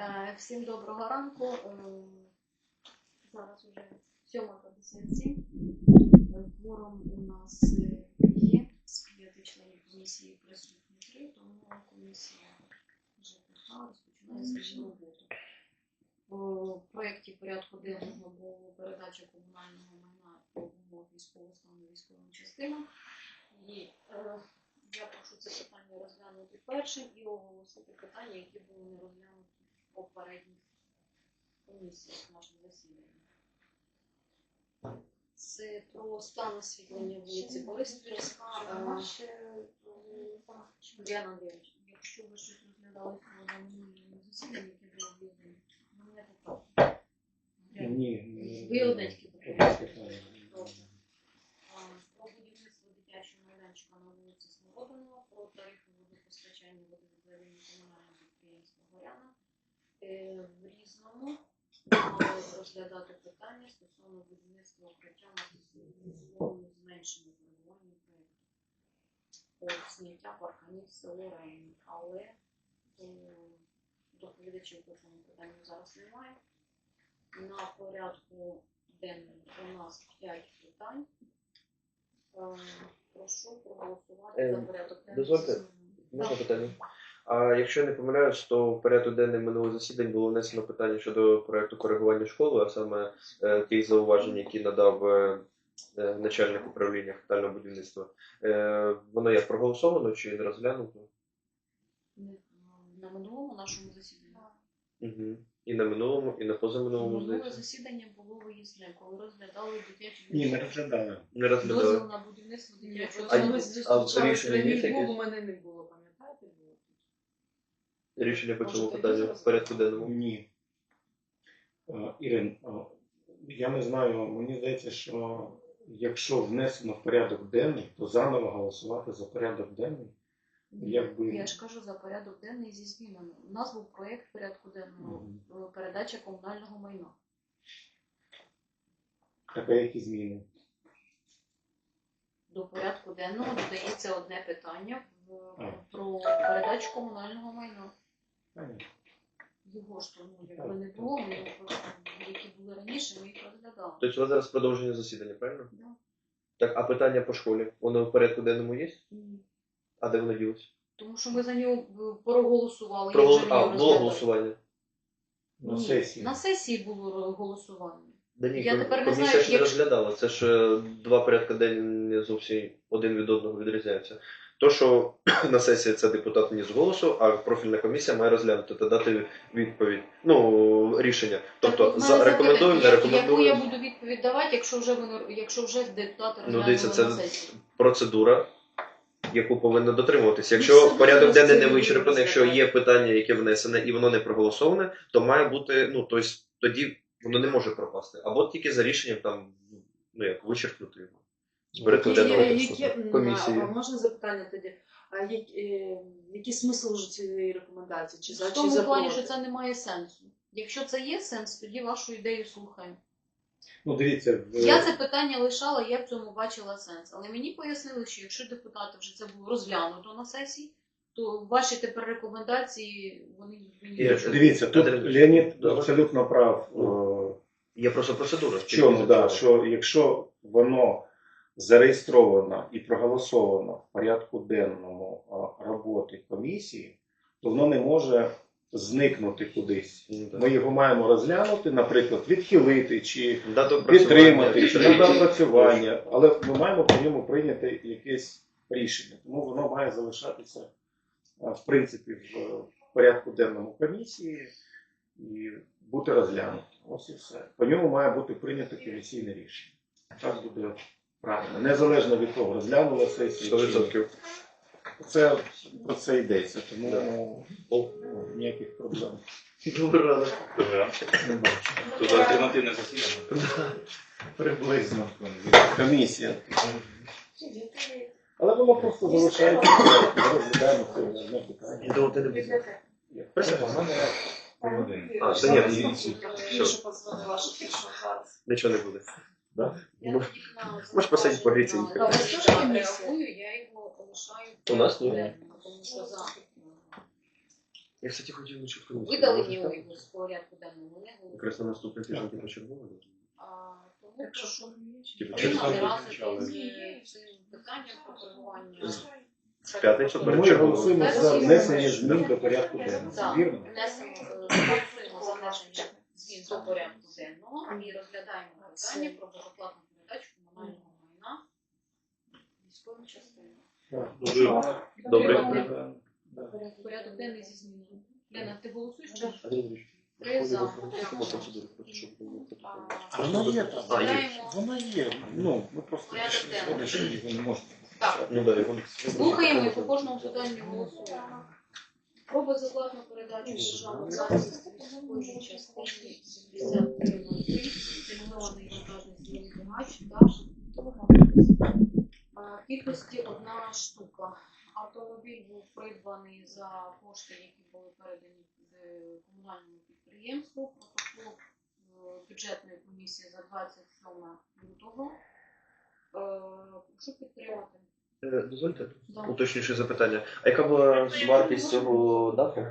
Е, Всім доброго ранку. Е, Зараз уже 7.57. Е, Кворум у нас е, є з п'яти членів комісії присутні три, тому комісія ЖКХ розпочинає свою роботу. У проєкті порядку денного було передача комунального майна по умов військового стану військовим частинам. І е, я прошу це питання розглянути першим і оголосити питання, які були не розглянуті в попередніх комісіях нашого засідання. Це про стан освітлення вулиці Бориспільська. Е, Діана Андрійович, якщо ви щось розглядали на минулому засіданні, яке було об'єднане, ви мене поправте. Ні, Ви одне тільки Одне поправте. питання. А, Про будівництво дитячого майданчика на вулиці Смородинова, про тарифи водопостачання водовідведення комунального підприємства Горяна. Е, В різному мали розглядати питання стосовно будівництва укриття на условно зменшенні перебування проєкту. От, Зняття парканів село Рейні, але е, доповідачів по цьому питанню зараз немає. На порядку денному у нас 5 питань. Е, Прошу проголосувати Е, за порядок денний. дозвольте. Можна питання? А якщо я не помиляюсь, то в порядок денний минулих засідань було внесено питання щодо проекту коригування школи, а саме е, тих зауважень, які надав е, е, начальник управління капітального будівництва. Е, воно як проголосовано чи не розглянуто? На минулому нашому засіданні. Угу. І на минулому, і на позаминулому Минуле здається. засідання було виїзне, коли розглядали дитячі Ні, не розглядали. Не розглядали. дозвіл на будівництво дитячого А а зустрічалися рішення є мій у мене не було, пам'ятаєте? Рішення по цьому питанню в порядку денному. Ні. Е, Ірин, е, я не знаю, мені здається, що якщо внесено в порядок денний, то заново голосувати за порядок денний. Якби- Я ж кажу за порядок денний зі змінами. У нас був проєкт порядку денного е, передача комунального майна. Так, а які зміни? До порядку денного додається одне питання в, про передачу комунального майна. Його ж тому якби не було, ми просто, які були раніше, ми їх розглядали. Тобто у вас зараз продовження засідання, правильно? Да. Так, а питання по школі? Воно в порядку денному є? Ні. А де воно ділось? Тому що ми за нього е, проголосували. Про А, його було голосування. На Ні, сесії. На сесії було голосування. Да ні, Я ком- тепер не комісія знаю, ж не розглядала. Це ж е, два порядки денні зовсім один від одного відрізняються. То, що на сесії це депутат вніс з голосу, а профільна комісія має розглянути та дати відповідь. Ну, рішення. Тобто Так, за мене рекомендуємо, не запитання, Яку я буду відповідь давати, якщо вже вони, якщо вже депутати Ну, дивіться, це на сесії? процедура, яку повинно дотримуватися. Ну, Якщо порядок денний не вичерпаний, якщо є питання, яке внесене і воно не проголосоване, то має бути, ну тобто тоді воно не може пропасти. Або тільки за рішенням там, ну як вичеркнути його. Які- які- комісії. а можна запитання тоді? А які, е, який смисл вже цієї рекомендації? Чи В чи тому за плані, що це не має сенсу. Якщо це є сенс, тоді вашу ідею слухаємо. Ну, дивіться, в... Я це питання лишала, я в цьому бачила сенс. Але мені пояснили, що якщо депутати вже це було розглянуто на сесії, то ваші тепер рекомендації вони мені Ігор, дуже- дивіться, тут Андрій, Леонід давай. абсолютно прав. Є просто процедура. В чому, да, що якщо воно зареєстровано і проголосовано в порядку денному роботи комісії, то воно не може зникнути кудись. Ну. Ми його маємо розглянути, наприклад, відхилити чи підтримати, чи на доопрацювання, але ми маємо по ньому прийняти якесь рішення. Тому воно має залишатися в принципі в е, порядку денному комісії і бути розглянуто. Ось і все. По ньому має бути прийнято комісійне рішення. Так буде правильно. Незалежно від того, розглянула сесія. 100%. Це про це йдеться, тому Да. ну, О, ніяких проблем дуже рада. не бачу. Тут альтернативне засідання. Приблизно комісія. Але воно просто залишається. Ми розглядаємо це одне питання. Буде. Присядь. А, це ні. Що. Нічого не буде. Да? Я тоді на- можеш посидіти, погрітися і На- їхати. на Васюша реагую, я його лишаю. У нас ні. денним, Тому що Я, кстати, хотів лише в Видалені у його з порядку було. Якраз на наступний тиждень типу чергово. А, Тому Так що Типу, разом з цим питанням про коригування. З- п'ятницю Ми перед черговою. голосуємо за внесення змін до порядку денного. Вірно? внесемо, е, голосуємо за внесення до порядку денного і розглядаємо питання про безоплатну передачу комунального майна військовим частинам. Добре. Порядок денний зі змінами. Лена, ти голосуєш? Три за. По Вона є там. Вона є. Ну, ми просто Порядок пішли денний. сьогодні, що його не можна. Так, Ну да, його. слухаємо і по кожному питанню голосуємо. Про безоплатну передачу державної власності військової частині 7303, термінований вантажний зберігач та А, кількості одна штука. Автомобіль був придбаний за кошти, які були передані комунальному підприємству. Протокол е, бюджетної комісії за 27 лютого. Е, Прошу підтримати. Е, Дозвольте Да. уточніше запитання. А яка була вартість цього даху?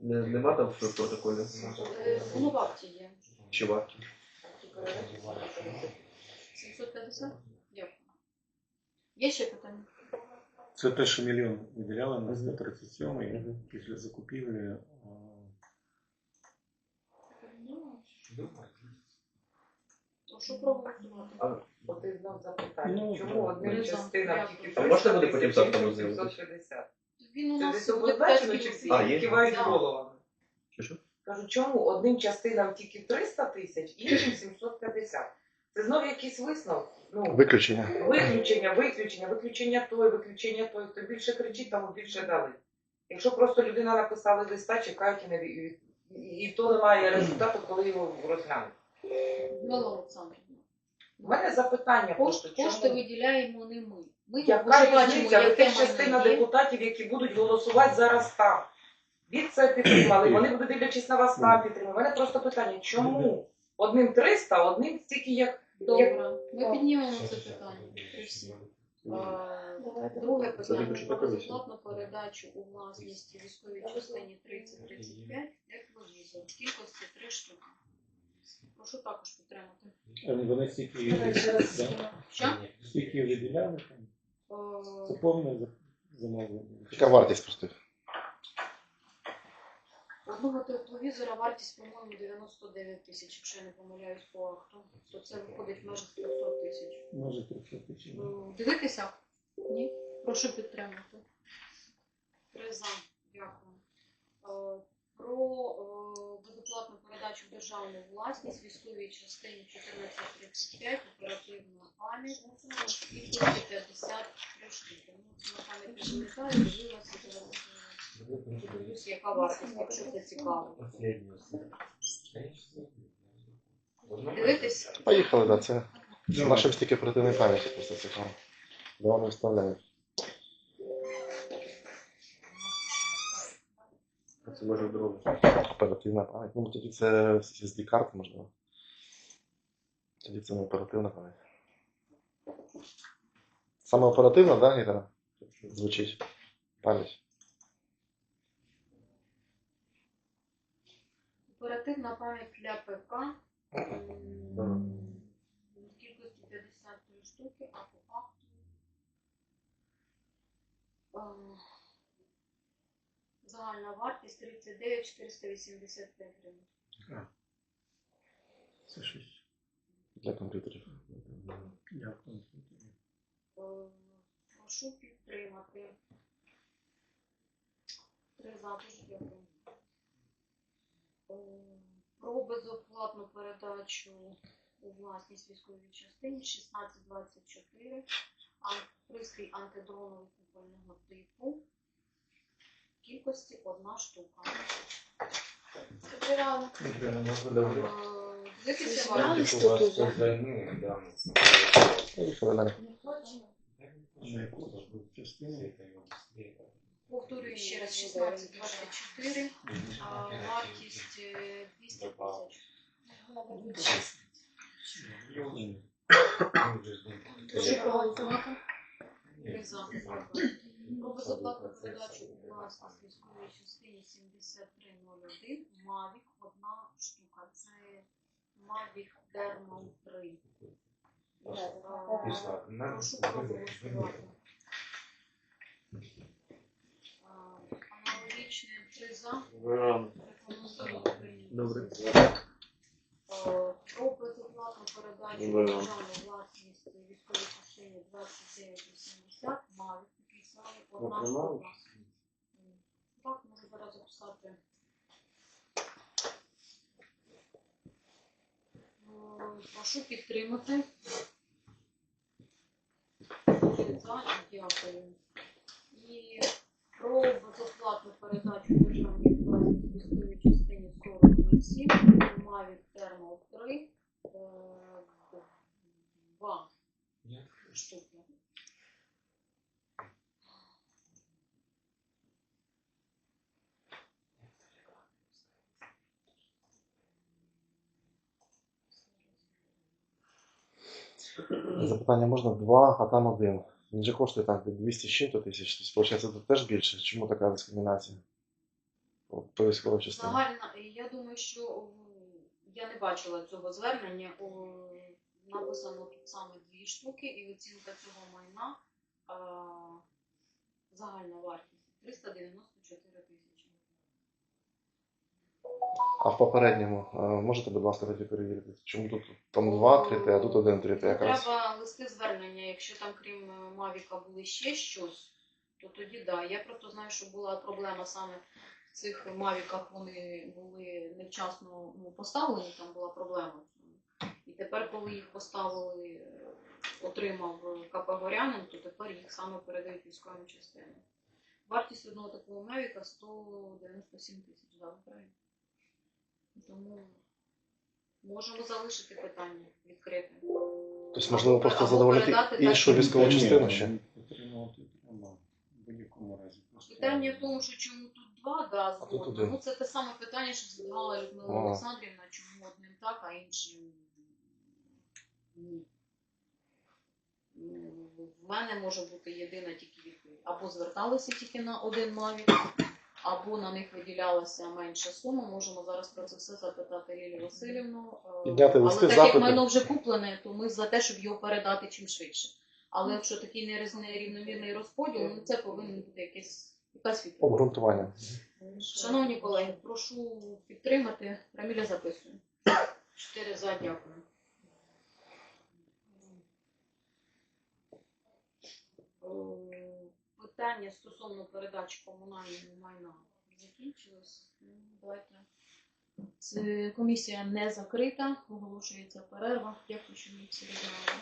Не, нема там в протоколі? Ну, в є. Чи в акті? 750? Є ще питання? Це те, що мільйон виділяли на 137 й після закупівлі. Прошу проголосувати. Ну, Чому одна частина тільки А він у Це нас десь буде обозначено, чи всі А, є? кивають Да. головами? Що що? Кажу, чому одним частинам тільки 300 тисяч, іншим 750? Це знов якийсь висновок. Ну, Виключення. виключення, виключення, виключення той, виключення той. Хто більше кричить, тому більше дали. Якщо просто людина написала листа, чекають і, не, і, і, і то немає результату, коли його розглянуть. Людмила Олександрівна. У мене запитання просто, Кошти, кошти чому? виділяємо не ми. Ми Яка вже бачимо, різниця? Ви яке це частина майно є. депутатів, які будуть голосувати зараз там. Від це підтримали, вони будуть дивлячись на вас там підтримали. У мене просто питання, чому одним 300, одним стільки як Добре, ми піднімемо це питання. Е, Друге питання про безоплатну передачу у власність військовій частині 3035 тепловізор в кількості 3 штуки. Прошу також підтримати. Вони стільки. Що? стільки виділяли там. Це повне замовлення. Яка вартість просто? Одного тепловізора вартість, по-моєму, 99 тисяч, якщо я не помиляюсь по акту. То це виходить в межах 300 тисяч. Може 300 тисяч. Е, Дивитися? Ні? Прошу підтримати. Три за. Дякую. Е, Про е, безоплатну передачу державну власність військовій частині 1435 оперативна пам'ять і 53 штуки. Ну, це на пам'ять не пам'ятаю, дивилася зараз. яка вартість, якщо це цікаво. Дивитись? Поїхали, да, це. Нашим стільки оперативної пам'яті просто цікаво. Де вони вставляють? Це може в. Оперативна пам'ять. Ну, тоді це SD карт можливо. Тоді це не оперативна пам'ять. Саме оперативна, да, Гітара? Звучить. Пам'ять. Оперативна пам'ять для ПК в кількості 53 штуки, а по факту загальна вартість 39 485 гривень. Це щось Для комп'ютерів. для комп'ютерів. Е, Прошу підтримати. Три за, дякую. Е, Про безоплатну передачу у власність військовій частині 1624, ан- пристрій антидроновий купольного типу, кількості одна штука. Е. Поїхали далі. На яку? Повторюю ще раз 1624, а вартість е, 200 тисяч. Прошу проголосувати. Про безоплатну передачу у власність військової частині 7301 Mavic одна штука. Це Mavic Thermal 3. Прошу проголосувати. А, Аналогічне 3 за. Рекомендую. Добре. Про безоплатну передачу Добре. в державну власність військової частині 2980 Mavic такий Так, можу зараз записати. Прошу підтримати. За, дякую. І про безоплатну передачу державної власності військовій частині 4007 Mavic Thermal 3 е, два штуки. Запитання можна два, а там один. Він же коштує так 200 з чим-то тисяч. Тобто, виходить, це теж більше. Чому така дискримінація? По- військовій частині. Загальна, я думаю, що я не бачила цього звернення. Написано тут саме дві штуки, і оцінка цього майна а, загальна вартість 394 тисячі. А в попередньому е, можете, будь ласка, тоді перевірити, чому тут там два 3Т, а тут один 3Т якраз. Треба листи звернення, якщо там крім е, Мавіка були ще щось, то тоді да. Я просто знаю, що була проблема саме в цих Мавіках, вони були невчасно ну, поставлені, там була проблема. І тепер, коли їх поставили, е, отримав КП Горянин, то тепер їх саме передають військовим частинам. Вартість одного такого Мавіка 197 тисяч, да, ви правильно? Тому можемо залишити питання відкритим. Тобто, можливо, просто або задовольнити передати іншу військову частину ще. Підтримувати треба в будь-якому разі. Просто- Питання в тому, що чому тут два, да, тут згодна. один. Ну це те саме питання, що задавала Людмила Ага. Олександрівна, чому одним так, а іншим ні. Ну, В мене може бути єдина тільки відповідь. Або зверталися тільки на один мавік, або на них виділялася менша сума. Можемо зараз про це все запитати Лілію Васильівну. Е, Підняти Але листи, так запити. як майно вже куплене, то ми за те, щоб його передати чим швидше. Але якщо такий нерівномірний розподіл, ну це повинен бути якесь якась відповідь. Обґрунтування. Шановні колеги, прошу підтримати. Раміля записує. Чотири за, дякую. Е, Питання стосовно передачі комунального майна закінчилось. Ну, Давайте. Це комісія не закрита, оголошується перерва. Дякую, що ми всі знали.